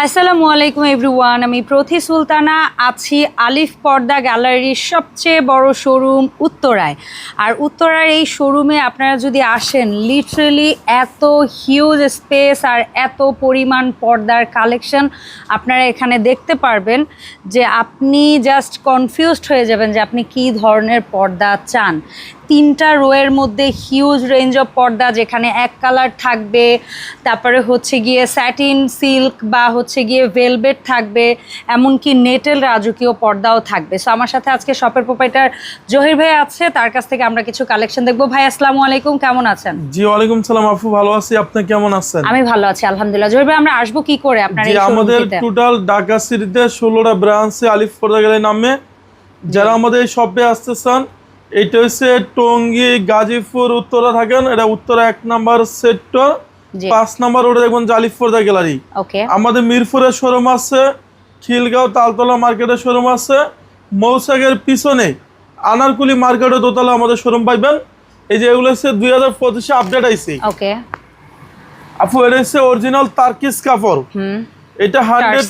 আসসালামু আলাইকুম এভরিওয়ান, আমি প্রথি সুলতানা, আছি আলিফ পর্দা গ্যালারির সবচেয়ে বড় শোরুম উত্তরায়। আর উত্তরার এই শোরুমে আপনারা যদি আসেন লিটারেলি এত হিউজ স্পেস আর এত পরিমাণ পর্দার কালেকশন আপনারা এখানে দেখতে পারবেন যে আপনি জাস্ট কনফিউজড হয়ে যাবেন যে আপনি কী ধরনের পর্দা চান। তিনটা রোয়ের মধ্যে হিউজ রেঞ্জ অফ পর্দা যেখানে এক কালার থাকবে তারপরে হচ্ছে গিয়ে স্যাটিন সিল্ক বা হচ্ছে গিয়ে ভেলভেট থাকবে এমনকি নেটেল রাজকীয় পর্দাও থাকবে। সো আমার সাথে আজকে শপের প্রোপাইটার জহির ভাই আছে তার কাছ থেকে আমরা কিছু কালেকশন দেখব। ভাই আসসালামু আলাইকুম কেমন আছেন? জি ওয়ালাইকুম সালাম আপু ভালো আছি। আপনি কেমন আছেন? আমি ভালো আছি আলহামদুলিল্লাহ। জহির ভাই আমরা আসব কি করে আপনার এই আমাদের টোটাল ঢাকা সিটিতে ষোলোটা ব্রাঞ্চে আলিফ পর্দা গেলে নামে। যারা আমাদের এই শপে আসতে চান এটা হচ্ছে টঙ্গী গাজীপুর উত্তরা থাকেন। এটা উত্তরা এক নাম্বার সেক্টর পাঁচ নাম্বার রোডে দেখবেন পর্দা গ্যালারি ওকে। আমাদের মিরপুরের শোরুম আছে খিলগাঁও তালতলা মার্কেটের শোরুম আছে মৌসাগের পিছনে আনারকুলি মার্কেটের দোতলা আমাদের শোরুম পাইবেন। এই যে এগুলো হচ্ছে দুই হাজার পঁচিশে আপডেট আইসি ওকে। আপু এটা হচ্ছে অরিজিনাল তার্কিস কাপড়। এটা hundred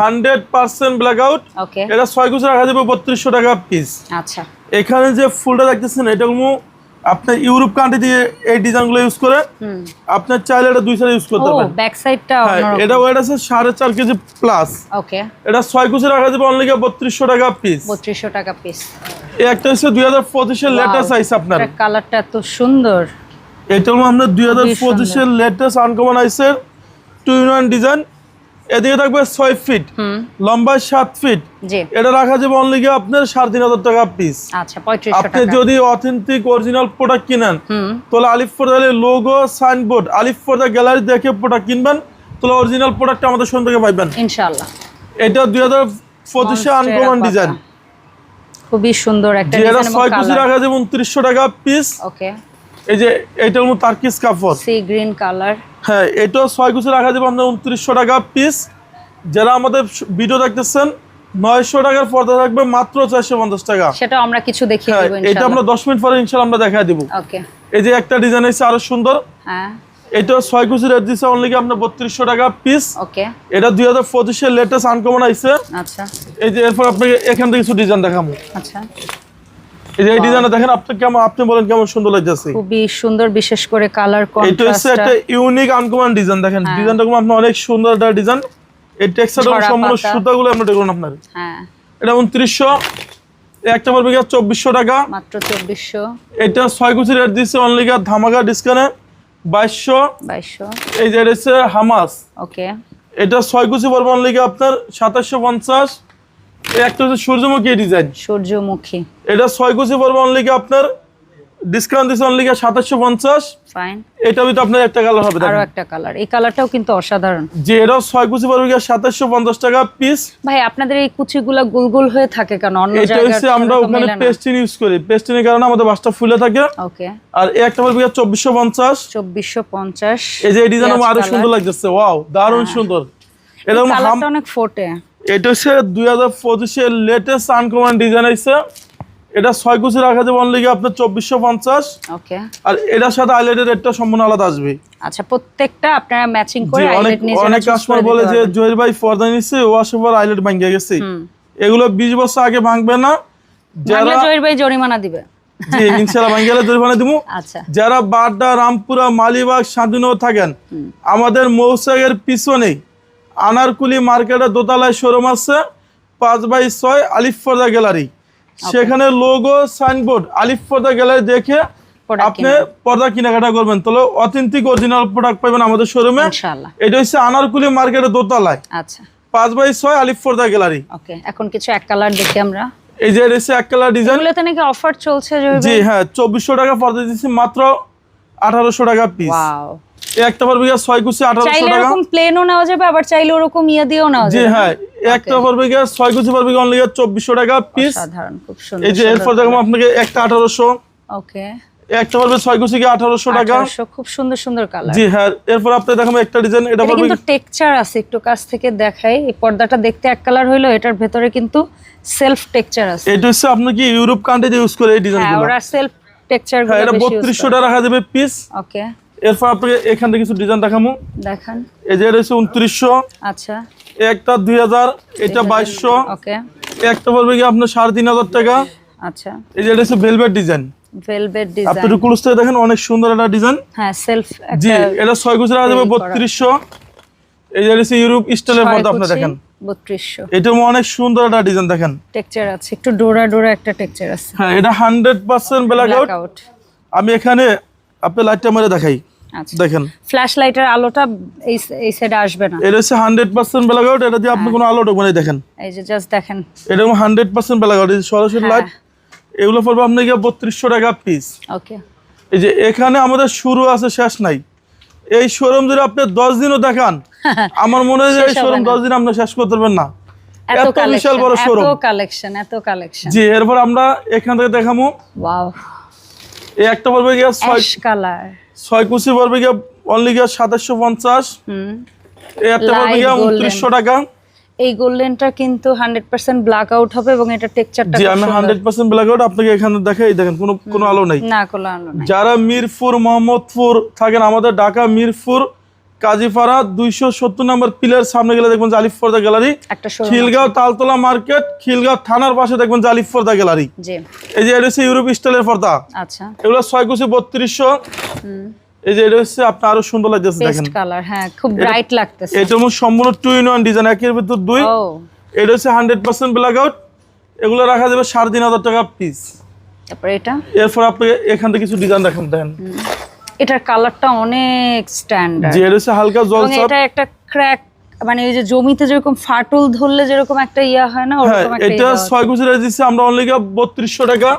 hundred percent blackout okay. এটা ছয় কুচি রাখা যাবে বত্রিশশো টাকা পিস আচ্ছা। এখানে যে ফুলটা দেখতেছেন এটা কোনো আপনার ইউরোপ কান্ট্রি দিয়ে এই ডিজাইনগুলো ইউজ করে আপনার চাইলে এটা দুই সাইড ইউজ করতে পারেন। ব্যাক সাইডটা হ্যাঁ এটা ওয়েট আছে সাড়ে চার কেজি প্লাস ওকে এটা ছয় কুচি রাখা যাবে অনলি বত্রিশশো টাকা পিস বত্রিশশো টাকা পিস এই একটা হচ্ছে দুই হাজার পঁচিশের লেটেস্ট আইস আপনার। কালারটা এত সুন্দর। এটা হলো দুই হাজার খুবই পঁচিশের লেটেস্ট আনকমন আইসের টু ইন ওয়ান ডিজাইন এদিকে থাকবে ছয় ফিট লম্বা সাত ফিট এটা রাখা যাবে অনলি গিয়ে আপনার সাড়ে তিন হাজার টাকা পিস আচ্ছা আপনি যদি অথেন্টিক অরিজিনাল প্রোডাক্ট কিনেন তাহলে আলিফ পর্দার লোগো সাইনবোর্ড আলিফ পর্দা গ্যালারি দেখে প্রোডাক্ট কিনবেন তাহলে অরিজিনাল প্রোডাক্ট আমাদের সঙ্গে থেকে পাইবেন। ইনশাল্লাহ এটা দুই হাজার পঁচিশে আনকমন ডিজাইন খুবই সুন্দর একটা ছয় কালার রাখা যাবে উনত্রিশশো টাকা পিস ওকে এই যে এইটার মধ্যে তার্কিস কাপড়। Sea green colour. হ্যাঁ এটাও ছয় কুচি রাখা যাবে আপনার উনত্রিশশো টাকা পিস যারা আমাদের ভিডিও দেখতেছেন নয়শো টাকার পর্দা থাকবে মাত্র চারশো পঞ্চাশ টাকা। সেটা আমরা কিছু দেখিয়ে হ্যাঁ এটা আমরা দশ মিনিট পরে ইনশাল্লাহ আমরা দেখা দিব। এই যে একটা ডিজাইন এসে আরও সুন্দর। হ্যাঁ। এটা ছয় কুচি রেট দিচ্ছে অনলি আপনার বত্রিশশো টাকা পিস ওকে। এটা দুই হাজার পঁচিশের লেটেস্ট আনকমন আইছে। আচ্ছা। এই যে এরপর আপনাকে এখান থেকে কিছু ডিজাইন দেখাবো। আচ্ছা। এই যে ডিজাইনটা দেখেন আপনি কেমন আপনি বলেন কেমন সুন্দর লাগতেছে। খুবই সুন্দর বিশেষ করে কালার এটা হচ্ছে একটা ইউনিক আনকমন ডিজাইন দেখেন হ্যাঁ। ডিজাইনটা কোনো আপনার অনেক সুন্দর একটা ডিজাইন এই টেক্সচারটা সম্পূর্ণ সুতাগুলো আমরা দেখুন আপনার। হ্যাঁ। এটা উনত্রিশশো একটা পড়বে গিয়ে চব্বিশশো টাকা। মাত্র চব্বিশশো। এটা ছয় কুচি রেট দিচ্ছে অনলি গিয়ে ধামাকা ডিসকাউন্টে বাইশশো। বাইশশো। এই যে হামাস। ওকে। এটা ছয় কুচি পড়বে অনলি গিয়ে আপনার সাতাশশো পঞ্চাশ। একটা হচ্ছে সূর্যমুখী ডিজাইন সূর্যমুখী। এটা ছয় কুচি পড়বে অনলি আপনার ডিসকাউন্ট দিচ্ছে অনলি ফাইন এটা ভিতরে আপনার একটা কালার হবে আরও একটা কালার এই কালারটাও কিন্তু অসাধারণ। যে ছয় কুচি পড়বে টাকা পিস ভাই আপনাদের এই কুচিগুলো গুলগুল হয়ে থাকে কেন? অন্য এটা হচ্ছে আমরা ওখানে ইউজ করি। কারণে আমাদের বাসটা ফুলে থাকে। ওকে আর এই একটা পড়বে যে ডিজাইন আমার আরও সুন্দর লাগতেছে। ওয়াও দারুণ সুন্দর। এরকম অনেক ফোটে। এটা হচ্ছে দুই হাজার পঁচিশের লেটেস্ট আনকমন ডিজাইন আছে এটা ছয় কুচি রাখা যাবে অনলি আপনার চব্বিশশো পঞ্চাশ। আর এটার সাথে আইলাইটের রেটটা সম্পূর্ণ আলাদা আসবে। আচ্ছা প্রত্যেকটা আপনারা ম্যাচিং করে অনেক অনেক কাস্টমার বলে যে। জহির ভাই পর্দা নিচ্ছে ও আসার পর আইলেট ভাঙ্গে গেছে। এগুলো বিশ বছর আগে ভাঙবে না। যারা জহির ভাই জরিমানা দিবে। জি ইনশাল্লাহ ভাঙ্গে জরিমানা দিব আচ্ছা। যারা বাড্ডা রামপুরা মালিবাগ শান্তিনগর থাকেন আমাদের মৌসাগের পিছনে আনারকুলি মার্কেটের দোতলায় শোরুম আছে পাঁচ বাই ছয় আলিফ পর্দা গ্যালারি। সেখানে লোগো সাইনবোর্ড আলিফ পর্দা গ্যালারি দেখে আপনি পর্দা কেনাকাটা করবেন। তাহলে অথেন্টিক অরিজিনাল প্রোডাক্ট পাবেন আমাদের শোরুমে এটা হচ্ছে আনারকুলি মার্কেটের দোতলায়। আচ্ছা। পাঁচ বাই ছয় আলিফ পর্দা গ্যালারি। ওকে এখন কিছু এক কালার দেখি আমরা। এই যে এক কালার ডিজাইন এগুলোতে নাকি অফার চলছে জি হ্যাঁ চব্বিশশো টাকা পর্দা দিচ্ছি মাত্র আঠারোশো টাকা পিস একটা চাইলে এরকম প্লেনও নেওয়া যাবে আবার চাইলে ওরকম ইয়ে দিয়েও নেওয়া জি হ্যাঁ একটা অনলি টাকা পিস সাধারণ খুব সুন্দর এই যে এরপর দেখো আপনাকে একটা আঠারোশো। ওকে একটা টাকা। খুব সুন্দর সুন্দর কালার জি হ্যাঁ এরপর আপনি একটা ডিজাইন এটা এটা কিন্তু টেক্সচার আছে একটু কাছ থেকে দেখাই। এই পর্দাটা দেখতে এক কালার হইল এটার ভেতরে কিন্তু সেলফ টেক্সচার আছে। এটা হচ্ছে আপনি কি ইউরোপ কান্ট্রিতে ইউজ করে এই ডিজাইন হ্যাঁ ওরা সেলফ টেক্সচার হ্যাঁ এটা বত্রিশশো টাকা রাখা যাবে পিস ওকে এরপর আপনাকে এখান থেকে কিছু ডিজাইন দেখাবো দেখান। এই যে হচ্ছে উনত্রিশশো। আচ্ছা। একটা দুই হাজার এটা বাইশশো। ওকে। একটা পড়বে কি আপনার সাড়ে তিন হাজার টাকা। আচ্ছা। এই যে এটা হচ্ছে ভেলভেট ডিজাইন ভেলভেট আপনি ডিজাইন একটু ক্লোজ থেকে দেখেন অনেক সুন্দর একটা ডিজাইন হ্যাঁ সেলফ জি এটা ছয় কুচি যাবে বত্রিশশো। এই যে হচ্ছে ইউরোপ স্টাইলের পর্দা আপনি দেখেন। বত্রিশশো। এটা অনেক সুন্দর একটা ডিজাইন দেখেন। টেক্সচার আছে একটু ডোরা ডোরা একটা টেক্সচার আছে। হ্যাঁ এটা হান্ড্রেড পার্সেন্ট ব্ল্যাক আউট আমি এখানে আপনি লাইটটা মেরে দেখাই। দেখেন। ফ্ল্যাশ লাইটের আলোটা এই এই সাইডে আসবে না। এটা হচ্ছে হান্ড্রেড পার্সেন্ট ব্ল্যাক আউট এটা দিয়ে হ্যাঁ। আপনি কোনো আলো ঢুকবে না, দেখেন। এই যে জাস্ট দেখেন। এটা হান্ড্রেড পার্সেন্ট ব্ল্যাক আউট সরাসরি হ্যাঁ। লাইট এগুলো পড়বে আপনাকে বত্রিশশো টাকা পিস ওকে এই যে এখানে আমাদের শুরু আছে শেষ নাই। এই শোরুম যদি আপনি দশ দিনও দেখান আমার মনে হয় যে এই শোরুম না। দশ দিন আপনি শেষ করতে পারবেন না। এত এত বিশাল বড় এত শোরুম কালেকশন এত কালেকশন জি এরপর আমরা এখান থেকে দেখাবো ওয়াও এই একটা পড়বে গিয়া ছয় কালার ছয় কুচি পড়বে গিয়া অনলি গিয়া সাতাশশো পঞ্চাশ। একটা পড়বে গিয়া উনত্রিশশো টাকা। এই গোল্ডেনটা কিন্তু হান্ড্রেড পার্সেন্ট ব্ল্যাক আউট হবে এবং এটা টেক্সচারটা জি আমি হান্ড্রেড পার্সেন্ট ব্ল্যাক আউট আপনাকে এখানে দেখাই দেখেন কোনো কোনো আলো নেই। না কোনো আলো নাই। যারা মিরপুর মোহাম্মদপুর থাকেন আমাদের ঢাকা মিরপুর কাজীপাড়া দুইশো সত্তর নম্বর পিলার সামনে গেলে দেখবেন জালিফ for the gallery. Khilgaon Taltola market Khilgaon থানার পাশে দেখবেন জালিফ ফর্দা গ্যালারি। এই যে এটা হচ্ছে ইউরোপ স্টাইলের পর্দা। আচ্ছা। এগুলো ছয় কুচি বত্রিশশো। এই যে এটা হচ্ছে আরও সুন্দর লাগতেছে দেখেন। কালার হ্যাঁ খুব ব্রাইট লাগতেছে। এটা হচ্ছে সম্পূর্ণ টু ইন ওয়ান ডিজাইন একের ভিতর দুই। এটা হচ্ছে হান্ড্রেড পার্সেন্ট ব্ল্যাক আউট এগুলো রাখা যাবে সাড়ে তিন হাজার টাকা পিস তারপর এটা? এরপর আপনি এখান থেকে কিছু ডিজাইন দেখান। এটার কালারটা অনেক স্ট্যান্ডার্ড হচ্ছে হালকা জলসা এটা একটা ক্র্যাক মানে এই যে জমিতে যেরকম ফাটল ধরলে যেরকম একটা ইয়া হয় না হ্যাঁ ওরকম একটা এটা ছয় রেখে দিচ্ছি আমরা অনলি গিয়া বত্রিশশো টাকা।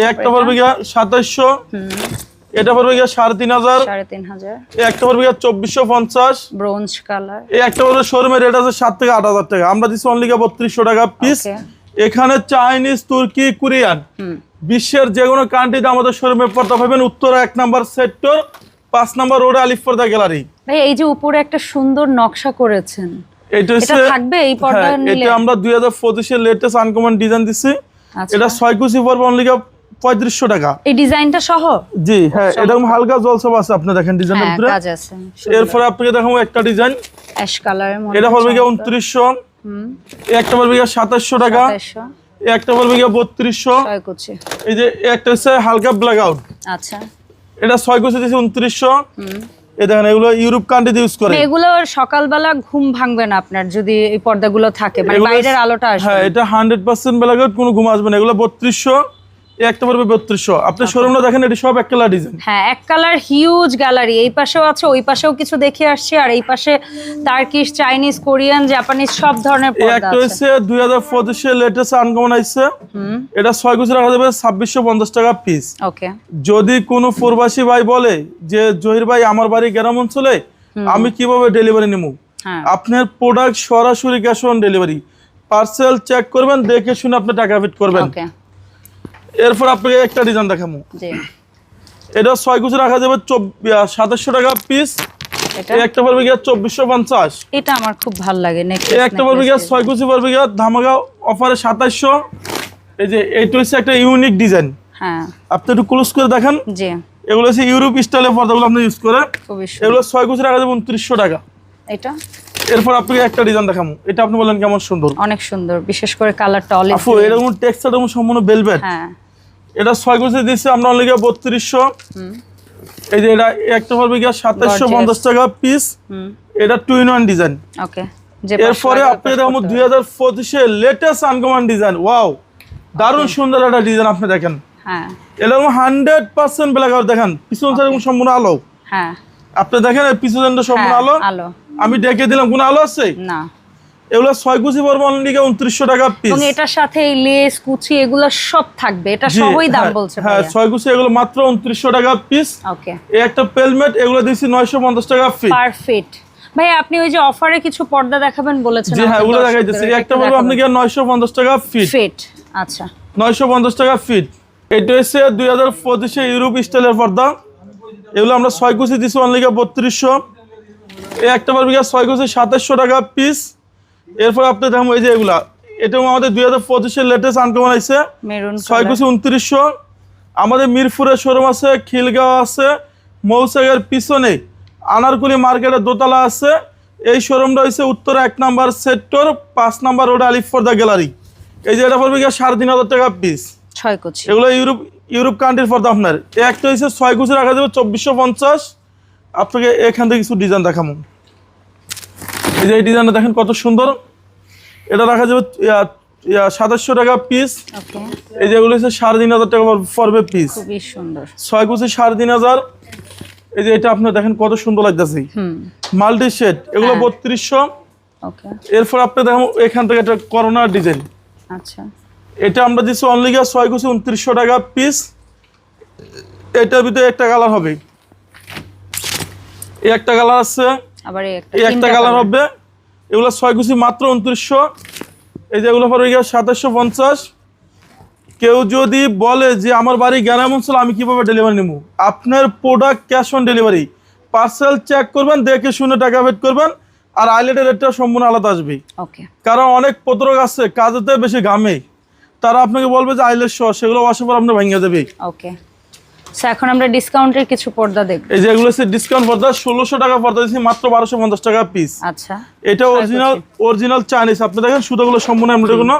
এই একটা পড়বে গিয়া সাতাইশশো। এটা পড়বে গিয়া সাড়ে তিন হাজার। সাড়ে তিন হাজার। এই একটা পড়বে গিয়া চব্বিশশো পঞ্চাশ। ব্রোঞ্জ কালার এই একটা পড়বে শোরুমের রেট আছে সাত থেকে আট হাজার টাকা। আমরা দিচ্ছি অনলি গিয়া বত্রিশশো টাকা পিস এখানে চাইনিজ তুর্কি কোরিয়ান বিশ্বের যে কোনো কান্ট্রিতে আমাদের শোরুমে পড়তে পাবেন। উত্তরা এক নাম্বার সেক্টর পাঁচ নাম্বার রোডে আলিফপর্দা গ্যালারি ভাই এই যে উপরে একটা সুন্দর নকশা করেছেন। এটা থাকবে এই পর্দা হ্যাঁ, নিলে এটা আমরা দুই হাজার পঁচিশের লেটেস্ট আনকমন ডিজাইন দিচ্ছি আচ্ছা। এটা ছয় কুচি পড়বে অনলি পঁয়ত্রিশশো টাকা। এই ডিজাইনটা সহ? জি হ্যাঁ এরকম হালকা জলসব আছে আপনি দেখেন ডিজাইনের হ্যাঁ ভিতরে। কাজ আছে এরপরে আপনাকে দেখাবো একটা ডিজাইন অ্যাশ কালারের মধ্যে এটা পড়বে গিয়ে উনত্রিশশো। হুম। একটা পড়বে সাতাশশো টাকা। একটা পড়বে গিয়ে বত্রিশশো। এই যে একটা হচ্ছে হালকা ব্ল্যাক আউট আচ্ছা। এটা ছয় কোচি দিয়েছে উনত্রিশশো। এই দেখেন এগুলো ইউরোপ কান্ট্রিতে ইউজ করে। এগুলো সকালবেলা ঘুম ভাঙবে না আপনার যদি এই পর্দাগুলো থাকে। মানে বাইরের আলোটা আসবে। হ্যাঁ এটা হান্ড্রেড পার্সেন্ট বেলা কোনো ঘুম আসবে না। এগুলো বত্রিশশো। একটা পড়বে বত্রিশশো। আপনি শোরুমটা দেখেন এটি সব এক কালার ডিজাইন হ্যাঁ এক কালার হিউজ গ্যালারি এই পাশেও আছে ওই পাশেও কিছু দেখে আসছে আর এই পাশে টার্কিশ চাইনিজ কোরিয়ান জাপানিজ সব ধরনের পর্দা আছে। লেটেস্ট আনকমন এটা রাখা যাবে টাকা পিস ওকে। যদি কোনো প্রবাসী ভাই বলে যে জহির ভাই আমার বাড়ি গ্রাম অঞ্চলে আমি কীভাবে ডেলিভারি নেব হ্যাঁ। আপনার প্রোডাক্ট সরাসরি cash on delivery parcel check করবেন দেখে শুনে আপনি টাকা ফিট করবেন। ওকে। এরপর আপনাকে একটা ডিজাইন দেখাবো এটা ছয় কুচি রাখা যাবে সাতাশশো টাকা পিস একটা গিয়ে চব্বিশশো পঞ্চাশ। এটা আমার খুব ভালো লাগে একটা গিয়ে ছয় কুচি গিয়ে ধামাকা অফারে সাতাশশো। এই যে এইটা হচ্ছে একটা ইউনিক ডিজাইন হ্যাঁ। আপনি একটু ক্লোজ করে দেখেন। জি। এগুলো হচ্ছে ইউরোপ স্টাইলের পর্দাগুলো আপনি ইউজ করে। এগুলো ছয় কুচি রাখা যাবে উনত্রিশশো টাকা। এটা? এরপর আপনাকে একটা ডিজাইন দেখাবো এটা আপনি বলেন কেমন সুন্দর। অনেক সুন্দর বিশেষ করে কালারটা অলিভ এরকম টেক্সচার সম্পূর্ণ বেলভেট হ্যাঁ। এটা ছয় কুচি দিচ্ছে আমরা অনলি বত্রিশশো। এই যে এটা একটা পড়বে গিয়ে সাতাশশো পঞ্চাশ টাকা পিস এটা two in one design okay এরপরে আপনি দুই হাজার পঁচিশে লেটেস্ট আনকমন ডিজাইন ওয়াও দারুণ সুন্দর একটা ডিজাইন আপনি দেখেন। এরকম হান্ড্রেড পার্সেন্ট ব্ল্যাক আউট দেখেন। পিছন সাইড সম্পূর্ণ আলো। হ্যাঁ। আপনি দেখেন এই পিছন সম্পূর্ণ হ্যাঁ, আলো? আলো। আমি ডেকে দিলাম কোনো আলো আছে? না। এগুলো ছয় কুচি পড়বে অনলি উনত্রিশশো টাকা পিস এবং এটার সাথে এই লেস কুচি এগুলো সব থাকবে। এটা সবই দাম বলছে হ্যাঁ ছয় কুচি এগুলো মাত্র উনত্রিশশো টাকা পিস ওকে এই একটা পেলমেট এগুলো দিচ্ছি নয়শো পঞ্চাশ টাকা ফি পারফেক্ট ভাই আপনি ওই যে অফারে কিছু পর্দা দেখাবেন বলেছেন জি হ্যাঁ ওগুলো দেখাইতেছি। এই একটা বলব আপনাকে নয়শো পঞ্চাশ টাকা ফিট ফিট আচ্ছা। নয়শো পঞ্চাশ টাকা ফিট এটা হচ্ছে দুই হাজার পঁচিশে ইউরোপ স্টাইলের পর্দা। এগুলো আমরা ছয় কুচি দিচ্ছি অনলি বত্রিশশো। এই একটা পারবে ছয় কুচি সাতাশশো টাকা পিস এরপর আপনি দেখুন এই যে এগুলা। এটাও আমাদের দুই হাজার পঁচিশের লেটেস্ট আনকমন মেরুন ছয় কুচি উনত্রিশশো। আমাদের মিরপুরের শোরুম আছে খিলগাঁও আছে মৌসাগের পিছনে আনারকুলি মার্কেটের দোতলা আছে। এই শোরুমটা হচ্ছে উত্তর এক নাম্বার সেক্টর পাঁচ number road Alif for the gallery এই যে এটা পড়বে গিয়ে সাড়ে তিন হাজার টাকা পিস ছয় কুচি। এগুলো ইউরোপ ইউরোপ কান্ট্রির পর্দা আপনার। একটা হচ্ছে ছয় কুচি রাখা যাবে চব্বিশশো পঞ্চাশ। আপনাকে এখান থেকে কিছু ডিজাইন দেখাবো। এই যে এই ডিজাইনটা দেখেন কত সুন্দর। এটা রাখা যাবে সাতাশশো টাকা পিস এই যেগুলো হচ্ছে সাড়ে তিন হাজার টাকা পড়বে পিস খুবই সুন্দর। ছয় কুচি সাড়ে তিন হাজার। এই যে এটা আপনার দেখেন কত সুন্দর লাগতেছে। মাল্টি শেড এগুলো হ্যাঁ। বত্রিশশো। এরপর আপনি দেখেন এখান থেকে একটা করোনার ডিজাইন। আচ্ছা। এটা আমরা দিচ্ছি অনলি গিয়ে ছয় কুচি উনত্রিশশো টাকা পিস এটার ভিতরে একটা কালার হবে। এই একটা কালার আছে। আবার এই একটা একটা কালার হবে। এগুলো ছয় কুচি মাত্র উনত্রিশশো। এই যে এগুলো পরে সাতাশশো পঞ্চাশ। কেউ যদি বলে যে আমার বাড়ি গ্রাম অঞ্চল আমি কীভাবে ডেলিভারি নেব? আপনার product cash on delivery parcel check করবেন দেখে শুনে টাকা পেড করবেন আর আইলেটের রেটটা সম্পূর্ণ আলাদা আসবে। কারণ অনেক পত্রক আছে কাজেতে বেশি ঘামে। তারা আপনাকে বলবে যে আইলেট শো সেগুলো আসার পর আপনার ভেঙে যাবে ওকে সো এখন আমরা ডিসকাউন্টের কিছু পর্দা দেখব। এই যে এগুলো হচ্ছে ডিসকাউন্ট পর্দা ষোলোশো টাকা পর্দা দিচ্ছি মাত্র বারোশো পঞ্চাশ টাকা পিস আচ্ছা। এটা অরিজিনাল অরিজিনাল চাইনিজ আপনি দেখেন সুতোগুলো সম্পূর্ণ এমনি কোনো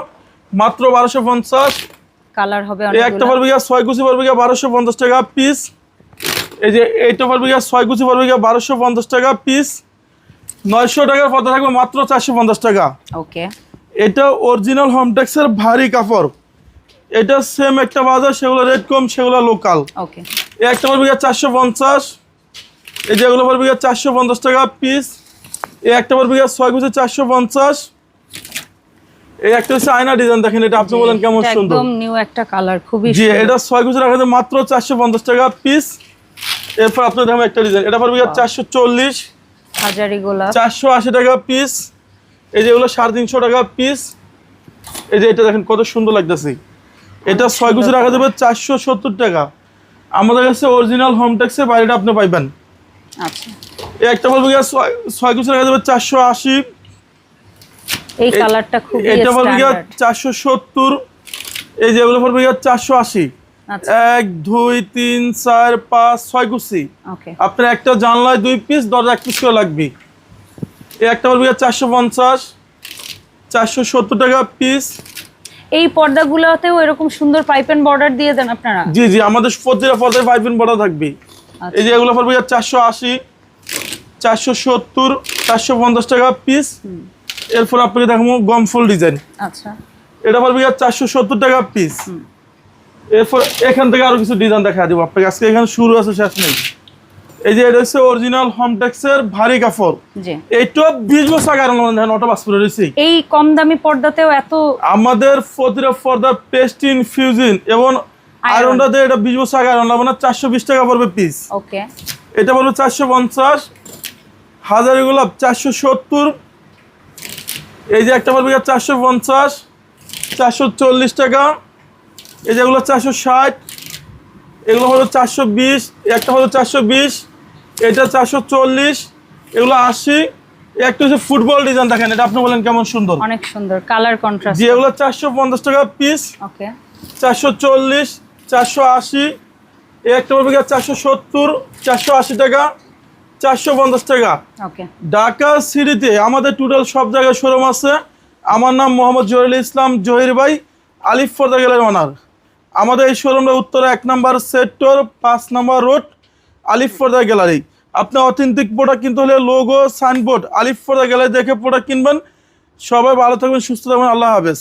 মাত্র বারোশো পঞ্চাশ। কালার হবে এই একটা পড়বে গিয়া ছয় কুচি পড়বে গিয়া বারোশো পঞ্চাশ টাকা পিস এই যে এইটা পড়বে গিয়া ছয় কুচি পড়বে গিয়া বারোশো পঞ্চাশ টাকা পিস নয়শো টাকার পর্দা থাকবে মাত্র চারশো পঞ্চাশ টাকা। ওকে এটা অরিজিনাল হোমটেক্সের ভারী কাপড়। এটা সেম একটা বাজার সেগুলো রেট কম সেগুলো লোকাল ওকে এই একটা পড়বে চারশো পঞ্চাশ এই যেগুলো পড়বে চারশো পঞ্চাশ টাকা পিস এই একটা পড়বে ছয় কুচি চারশো পঞ্চাশ। এই একটা হচ্ছে আয়না ডিজাইন দেখেন এটা আপনি বলেন কেমন সুন্দর। একদম নিউ একটা কালার খুবই জি এটা ছয় কুচি রাখা মাত্র চারশো পঞ্চাশ টাকা পিস এরপর আপনার দেখেন একটা ডিজাইন এটা পড়বে গিয়ে চারশো চল্লিশ। হাজারি গোলাপ। চারশো আশি টাকা পিস এই যেগুলো সাড়ে তিনশো টাকা পিস এই যে এটা দেখেন কত সুন্দর লাগতেছে। এটা ছয় কুচি রাখা যাবে চারশো সত্তর টাকা। আমাদের কাছে অরিজিনাল হোম হোমটেক্সের বাইরেটা আপনি পাইবেন। আচ্ছা। এই একটা বলব গিয়া ছয় কুচি রাখা যাবে চারশো আশি। এই কালারটা খুবই এটা বলব গিয়া চারশো সত্তর। এই যেগুলো পড়বে গিয়া চারশো আশি। আচ্ছা। এক দুই তিন চার পাঁচ ছয় কুচি। আপনার একটা জানলায় দুই পিস দরজা এক পিস করে লাগবে। এই একটা বলব গিয়া চারশো পঞ্চাশ। চারশো সত্তর টাকা পিস এই পর্দাগুলোতেও এরকম সুন্দর পাইপেন বর্ডার দিয়ে দেন আপনারা? জি জি আমাদের প্রতিটা পদের পাইপিন বর্ডার থাকবে। এই যে এগুলো পড়বে চারশো আশি চারশো সত্তর চারশো পঞ্চাশ টাকা পিস এরপর আপনাকে দেখাবো গম ফুল ডিজাইন আচ্ছা। এটা পড়বে চারশো সত্তর টাকা পিস এরপর এখান থেকে আরও কিছু ডিজাইন দেখা দিব। আপনাকে আজকে এখানে শুরু আছে শেষ নেই। এই যে এটা হচ্ছে অরিজিনাল হোমটেক্সের ভারী কাপড়। এইটা বিশ বছর আগে নটা বাস করে রয়েছে। এই কম দামি পর্দাতেও এত আমাদের প্রতিটা ফর্দা পেস্টিন ফিউজিন এবং আয়রনটা দিয়ে এটা বিশ বছর আগে আয়রন লাগবে না চারশো বিশ টাকা পড়বে পিস ওকে এটা বলব চারশো পঞ্চাশ হাজারি গোলাপ চারশো সত্তর এই যে একটা পড়বে চারশো পঞ্চাশ চারশো চল্লিশ টাকা এই যেগুলো চারশো ষাট এগুলো হলো চারশো বিশ একটা হলো চারশো বিশ এটা চারশো চল্লিশ এগুলো আশি। একটা হচ্ছে ফুটবল ডিজাইন দেখেন এটা আপনি বলেন কেমন সুন্দর? অনেক সুন্দর কালার কন্ট্রাস্ট যে এগুলো চারশো পঞ্চাশ টাকা পিস ওকে চারশো চল্লিশ চারশো আশি একটা পড়বে চারশো সত্তর চারশো আশি টাকা চারশো পঞ্চাশ টাকা। ঢাকা সিটিতে আমাদের টোটাল সব জায়গায় শোরুম আছে। আমার নাম মোহাম্মদ জহিরুল ইসলাম জহির ভাই আলিফ ফর্দা গেলের ওনার আমাদের এই শোরুমটা উত্তরে এক নম্বর সেক্টর পাঁচ number road Alif for the gallery আপনার অথেন্টিক প্রোডাক্ট কিনতে হলে লোগো সাইনবোর্ড আলিফ ফর্দা গ্যালারি দেখে প্রোডাক্ট কিনবেন। সবাই ভালো থাকবেন, সুস্থ থাকবেন, আল্লাহ হাফেজ।